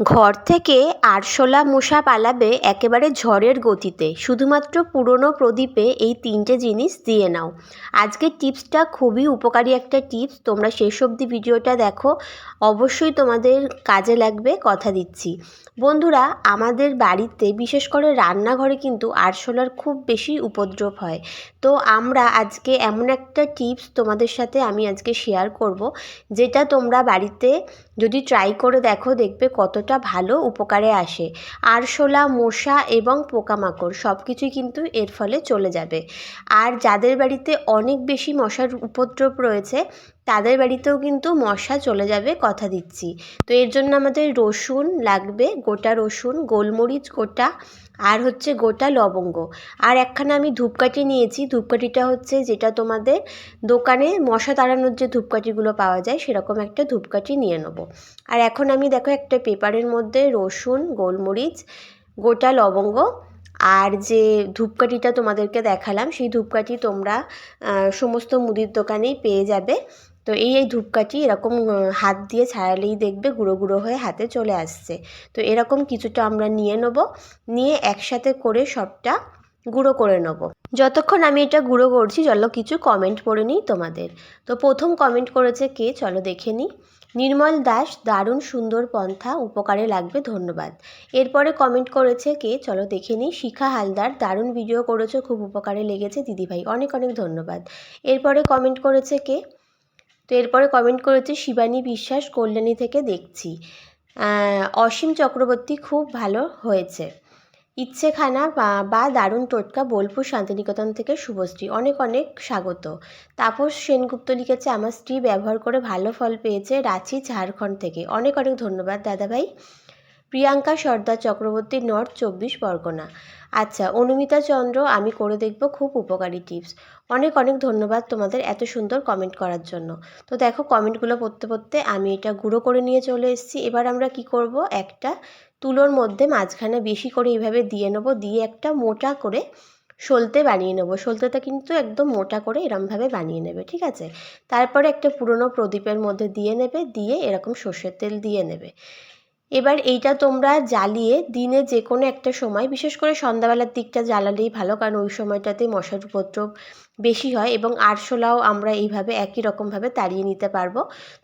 ঘর থেকে আরশোলা মশা পালাবে একেবারে ঝড়ের গতিতে। শুধুমাত্র পুরনো প্রদীপে এই তিনটে জিনিস দিয়ে নাও। আজকের টিপসটা খুবই উপকারী একটা টিপস। তোমরা শেষ অবধি ভিডিওটা দেখো। অবশ্যই তোমাদের কাজে লাগবে কথা দিচ্ছি। বন্ধুরা, আমাদের বাড়িতে বিশেষ করে রান্নাঘরে কিন্তু আরশোলার খুব বেশি উপদ্রব হয়। তো আমরা আজকে এমন একটা টিপস তোমাদের সাথে আমি আজকে শেয়ার করব, যেটা তোমরা বাড়িতে যদি ট্রাই করে দেখো, দেখবে কতটা ভালো উপকারে আসে। আরশোলা মশা এবং পোকামাকড় সব কিছুই কিন্তু এর ফলে চলে যাবে। আর যাদের বাড়িতে অনেক বেশি মশার উপদ্রব রয়েছে, তাদের বাড়িতেও কিন্তু মশা চলে যাবে কথা দিচ্ছি। তো এর জন্য আমাদের রসুন লাগবে, গোটা রসুন, গোলমরিচ গোটা আর হচ্ছে গোটা লবঙ্গ। আর একখানা আমি ধূপকাঠি নিয়েছি। ধূপকাঠিটা হচ্ছে যেটা তোমাদের দোকানে মশা তাড়ানোর যে ধূপকাঠিগুলো পাওয়া যায়, সেরকম একটা ধূপকাঠি নিয়ে নেব। আর এখন আমি দেখো একটা পেপারের মধ্যে রসুন, গোলমরিচ, গোটা লবঙ্গ আর যে ধূপকাঠিটা তোমাদেরকে দেখালাম, সেই ধূপকাঠি তোমরা সমস্ত মুদির দোকানেই পেয়ে যাবে। তো এই এই ধূপকাঠি এরকম হাত দিয়ে ছাড়ালেই দেখবে গুঁড়ো গুঁড়ো হয়ে হাতে চলে আসছে। তো এরকম কিছুটা আমরা নিয়ে নেব, নিয়ে একসাথে করে সবটা গুঁড়ো করে নেব। যতক্ষণ আমি এটা গুঁড়ো করছি, চলো কিছু কমেন্ট পড়ে নিই তোমাদের। তো প্রথম কমেন্ট করেছে কে? চলো দেখে নিই। নির্মল দাস, দারুণ সুন্দর পন্থা, উপকারে লাগবে, ধন্যবাদ। এরপরে কমেন্ট করেছে কে? চলো দেখে নিই। শিখা হালদার, দারুণ ভিডিও করেছ, খুব উপকারে লেগেছে, দিদিভাই, অনেক অনেক ধন্যবাদ। এরপরে কমেন্ট করেছে কে? তো এরপরে কমেন্ট করেছে, শিবানী বিশ্বাস কল্যাণী থেকে দেখছি। অসীম চক্রবর্তী খুব ভালো হয়েছে। ইচ্ছেখানা বা দারুণ টোটকা বোলপুর শান্তিনিকেতন থেকে শুভশ্রী। অনেক অনেক স্বাগত। তাপস সেনগুপ্ত লিখেছে, আমার স্ত্রী ব্যবহার করে ভালো ফল পেয়েছে রাঁচি, ঝাড়খণ্ড থেকে। অনেক অনেক ধন্যবাদ দাদাভাই। প্রিয়াঙ্কা সর্দার চক্রবর্তী নর্থ চব্বিশ পরগনা। আচ্ছা অনুমিতা চন্দ্র, আমি করে দেখব খুব উপকারী টিপস। অনেক অনেক ধন্যবাদ তোমাদের এত সুন্দর কমেন্ট করার জন্য। তো দেখো কমেন্টগুলো পড়তে পড়তে আমি এটা গুঁড়ো করে নিয়ে চলে এসেছি। এবার আমরা কি করব? একটা তুলোর মধ্যে মাঝখানে বেশি করে এইভাবে দিয়ে নেব, দিয়ে একটা মোটা করে সলতে বানিয়ে নেব। সলতেটা কিন্তু একদম মোটা করে এরমভাবে বানিয়ে নেবে, ঠিক আছে? তারপরে একটা পুরনো প্রদীপের মধ্যে দিয়ে নেবে, দিয়ে এরকম সর্ষের তেল দিয়ে নেবে। এবার এইটা তোমরা জ্বালিয়ে দিনে যে কোনো একটা সময়, বিশেষ করে সন্ধ্যাবেলার দিকটা জ্বালালেই ভালো, কারণ ওই সময়টাতে মশার উপদ্রব বেশি হয় এবং আরশোলাও আমরা এইভাবে একই রকমভাবে তাড়িয়ে নিতে পারব।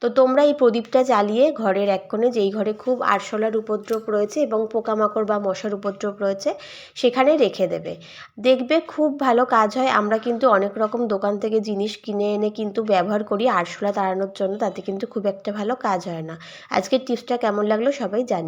তো তোমরা এই প্রদীপটা জ্বালিয়ে ঘরের এক কোণে, যেই ঘরে খুব আরশোলার উপদ্রব রয়েছে এবং পোকামাকড় বা মশার উপদ্রব রয়েছে, সেখানে রেখে দেবে। দেখবে খুব ভালো কাজ হয়, আমরা কিন্তু অনেক রকম দোকান থেকে জিনিস কিনে এনে কিন্তু ব্যবহার করি আরশোলা তাড়ানোর জন্য, তাতে কিন্তু খুব একটা ভালো কাজ হয় না। আজকের টিপসটা কেমন লাগল সবাই জানি